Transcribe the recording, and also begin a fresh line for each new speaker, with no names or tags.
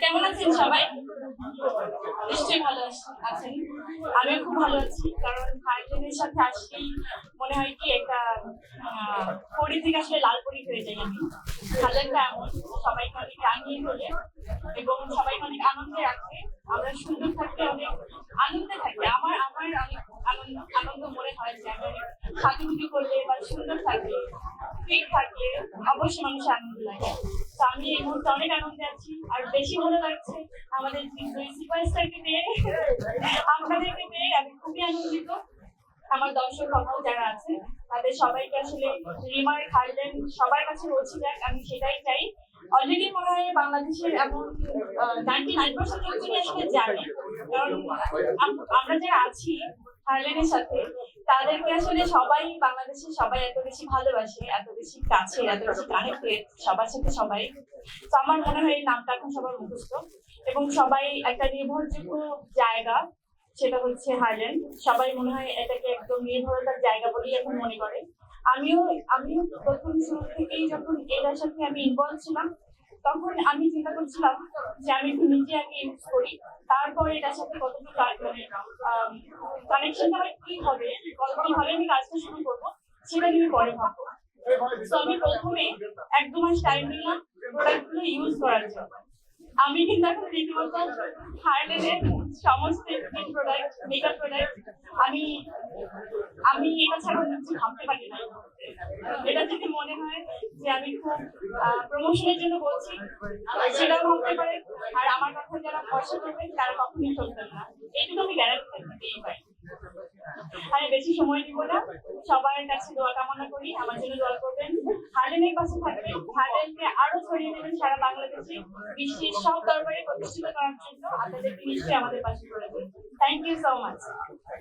কেমন আছেন সবাই? নিশ্চয়ই ভালো আছেন। আমি খুব ভালো আছি, কারণ ভাইজনের সাথে আসলেই মনে হয় কি একটা পরি থেকে আসলে লাল পরি হয়ে যায় আমি। খালেনটা এমন সবাইকে অনেক রাঙিয়ে বলে এবং সবাই অনেক আনন্দে রাখে আমরা সুন্দর থাকতে অনেক আনন্দে থাকি। অনেক করলে বা সুন্দর থাকলে ফিট থাকলে অবশ্যই মানুষের আনন্দ লাগে তো আমি এই মুহূর্তে অনেক আনন্দে আছি। আর বেশি ভালো লাগছে আমাদের সুপারস্টারকে পেয়ে, আপনাদেরকে পেয়ে আমি খুবই আনন্দিত। আমার দর্শক ভক্ত যারা আছে, তাদের সবাইকে আসলে রিমার খাইলেন সবার কাছে পৌঁছে যাক, আমি সেটাই চাই। অলরেডি মনে হয় বাংলাদেশের এমন নাইনটি নাইন পার্সেন্ট লোকজনই আসলে জানে। কারণ আমরা যারা আছি থাইল্যান্ডের সাথে, তাদেরকে আসলে সবাই বাংলাদেশে সবাই এত বেশি ভালোবাসে, এত বেশি কাছে এত বেশি কানেক্টেড সবার সাথে সবাই। তো আমার মনে হয় এই নামটা এখন সবার মুখস্থ। এবং সবাই একটা নির্ভরযোগ্য জায়গা, সেটা হচ্ছে হারল্যান্ড সবাই মনে হয় এটাকে একদম নির্ভরতার জায়গা বলেই এখন মনে করে। আমিও আমিও প্রথম শুরু থেকেই যখন এটার সাথে আমি ইনভলভ ছিলাম, তখন আমি চিন্তা করছিলাম যে আমি একটু নিজে আগে ইউজ করি, তারপরে এটার সাথে কতটুকু মানে কানেকশনটা কি হবে, কীভাবে আমি কাজটা শুরু করব, সেটা নিয়ে পরে ভাববো। তো আমি প্রথমে এক দু মাস টাইম নিলাম প্রোডাক্টগুলো ইউজ করার জন্য। আমি কিন্তু এখন রীতিমতো হার্ডেনের সমস্ত প্রোডাক্ট মেকআপ প্রোডাক্ট আমি আমি এটা ছাড়া অন্য ভাবতে পারি না। এটা থেকে মনে হয় যে আমি খুব প্রমোশনের জন্য বলছি, সেটাও ভাবতে পারে। আর আমার কথা যারা ভরসা করবে তারা কখনোই চলবেন না। এইটুকু আমি গ্যারান্টি দিতেই পারি আমি বেশি সময় দিব না। সবার কাছে দোয়া কামনা করি। আমার জন্য দোয়া করবেন। হার্ডেনের পাশে থাকবেন। হার্ডেনকে আরও ছড়িয়ে দেবেন সারা বাংলাদেশে। বিশ্বের সব দরবারে প্রতিষ্ঠিত করার জন্য আপনাদেরকে নিশ্চয়ই আমাদের পাশে করে থ্যাংক ইউ সো মাচ